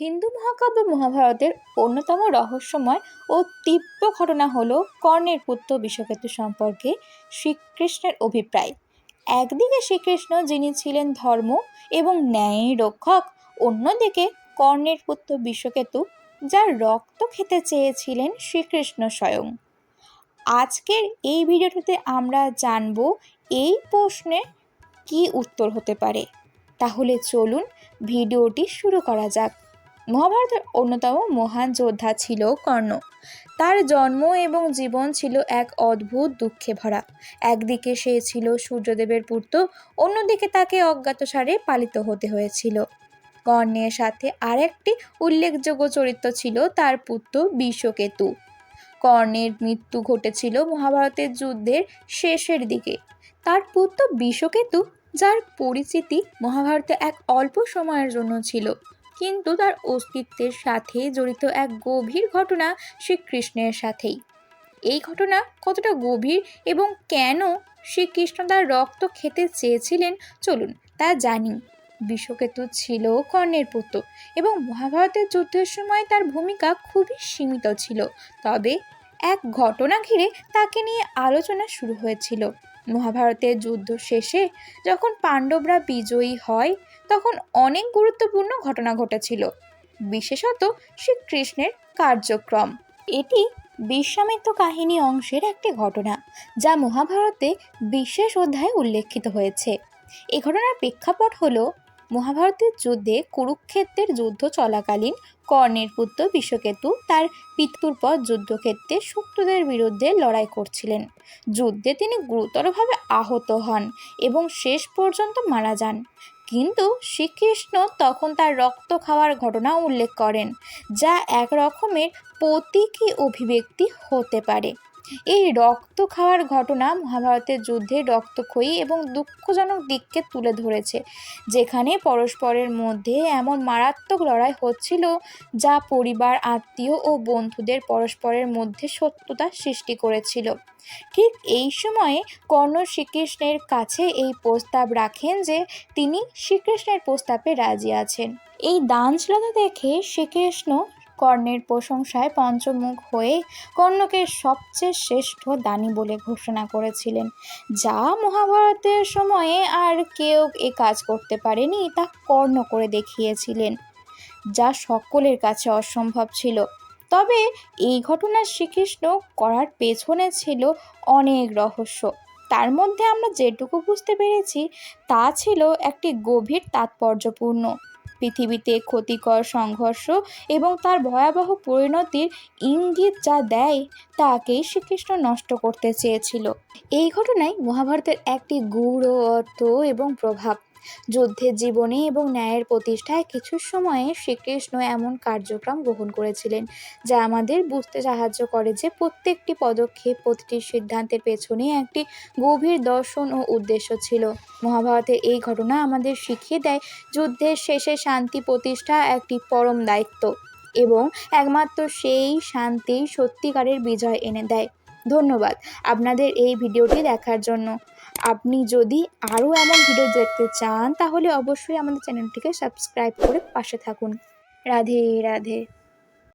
হিন্দু মহাকাব্য মহাভারতের অন্যতম রহস্যময় ও তীব্র ঘটনা হল কর্ণের পুত্র বিষকেতু সম্পর্কে শ্রীকৃষ্ণের অভিপ্রায়। একদিকে শ্রীকৃষ্ণ, যিনি ছিলেন ধর্ম এবং ন্যায়ের রক্ষক, অন্যদিকে কর্ণের পুত্র বিষকেতু যার রক্ত খেতে চেয়েছিলেন শ্রীকৃষ্ণ স্বয়ং। আজকের এই ভিডিওটিতে আমরা জানব এই প্রশ্নের কী উত্তর হতে পারে। তাহলে চলুন ভিডিওটি শুরু করা যাক। মহাভারতের অন্যতম মহান যোদ্ধা ছিল কর্ণ। তার জন্ম এবং জীবন ছিল এক অদ্ভুত দুঃখে ভরা। একদিকে সে ছিল সূর্যদেবের পুত্র, অন্যদিকে তাকে অজ্ঞাতসারে পালিত হতে হয়েছিল। কর্ণের সাথে আরেকটি উল্লেখযোগ্য চরিত্র ছিল তার পুত্র বিশ্বকেতু। কর্ণের মৃত্যু ঘটেছিল মহাভারতের যুদ্ধের শেষের দিকে। তার পুত্র বিশ্বকেতু, যার পরিচিতি মহাভারতে এক অল্প সময়ের জন্য ছিল। কিন্তু তার অস্তিত্বের সাথে জড়িত এক গভীর ঘটনা শ্রীকৃষ্ণের সাথেই। এই ঘটনা কতটা গভীর এবং কেন শ্রীকৃষ্ণ তার রক্ত খেতে চেয়েছিলেন চলুন তা জানি। বিশ্বকেতু ছিল কর্ণের পুত্র এবং মহাভারতের যুদ্ধের সময় তার ভূমিকা খুবই সীমিত ছিল। তবে এক ঘটনা ঘিরে তাকে নিয়ে আলোচনা শুরু হয়েছিল। মহাভারতের যুদ্ধ শেষে যখন পাণ্ডবরা বিজয়ী হয়, তখন অনেক গুরুত্বপূর্ণ ঘটনা ঘটেছিল। বিশেষত শ্রীকৃষ্ণের কার্যক্রম। এটি বিশ্বামিত্র কাহিনী অংশের একটি ঘটনা, যা মহাভারতে বিশেষ অধ্যায়ে উল্লেখিত হয়েছে। এ ঘটনার প্রেক্ষাপট হল মহাভারতের যুদ্ধে কুরুক্ষেত্রের যুদ্ধ চলাকালীন কর্ণের পুত্র বিশ্বকেতু তার পিতৃপদ যুদ্ধক্ষেত্রে শত্রুদের বিরুদ্ধে লড়াই করছিলেন। যুদ্ধে তিনি গুরুতরভাবে আহত হন এবং শেষ পর্যন্ত মারা যান। কিন্তু শ্রীকৃষ্ণ তখন তার রক্ত খাওয়ার ঘটনা উল্লেখ করেন, যা এক রকমের প্রতীকী অভিব্যক্তি হতে পারে। এই রক্ত খাওয়ার ঘটনা মহাভারতের যুদ্ধে রক্তক্ষয়ী এবং দুঃখজনক দিককে তুলে ধরেছে, যেখানে পরস্পরের মধ্যে এমন মারাত্মক লড়াই হচ্ছিল যা পরিবার, আত্মীয় ও বন্ধুদের পরস্পরের মধ্যে সত্যতা সৃষ্টি করেছিল। ঠিক এই সময়ে কর্ণ শ্রীকৃষ্ণের কাছে এই প্রস্তাব রাখেন যে তিনি শ্রীকৃষ্ণের প্রস্তাবে রাজি আছেন। এই দানশীলতা দেখে শ্রীকৃষ্ণ কর্ণের প্রশংসায় পঞ্চমুখ হয়ে কর্ণকে সবচেয়ে শ্রেষ্ঠ দানী বলে ঘোষণা করেছিলেন। যা মহাভারতের সময়ে আর কেউ এ কাজ করতে পারেনি, তা কর্ণ করে দেখিয়েছিলেন, যা সকলের কাছে অসম্ভব ছিল। তবে এই ঘটনা শ্রীকৃষ্ণ করার পেছনে ছিল অনেক রহস্য। তার মধ্যে আমরা যেটুকু বুঝতে পেরেছি, তা ছিল একটি গভীর তাৎপর্যপূর্ণ। পৃথিবীতে ক্ষতিকর সংঘর্ষ এবং তার ভয়াবহ পরিণতির ইঙ্গিত যা দেয়, তাকেই শ্রীকৃষ্ণ নষ্ট করতে চেয়েছিল। এই ঘটনায় মহাভারতের একটি গূঢ় অর্থ এবং প্রভাব যুদ্ধের জীবনে এবং ন্যায়ের প্রতিষ্ঠায় কিছু সময়ে শ্রীকৃষ্ণ এমন কার্যক্রম গ্রহণ করেছিলেন, যা আমাদের বুঝতে সাহায্য করে যে প্রত্যেকটি পদক্ষেপ, প্রতিটি সিদ্ধান্তের পেছনে একটি গভীর দর্শন ও উদ্দেশ্য ছিল। মহাভারতের এই ঘটনা আমাদের শিখিয়ে দেয়, যুদ্ধের শেষে শান্তি প্রতিষ্ঠা একটি পরম দায়িত্ব এবং একমাত্র সেই শান্তি সত্যিকারের বিজয় এনে দেয়। ধন্যবাদ আপনাদের এই ভিডিওটি দেখার জন্য। আপনি যদি আরও এমন ভিডিও দেখতে চান, তাহলে অবশ্যই আমাদের চ্যানেলটিকে সাবস্ক্রাইব করে পাশে থাকুন। রাধে রাধে।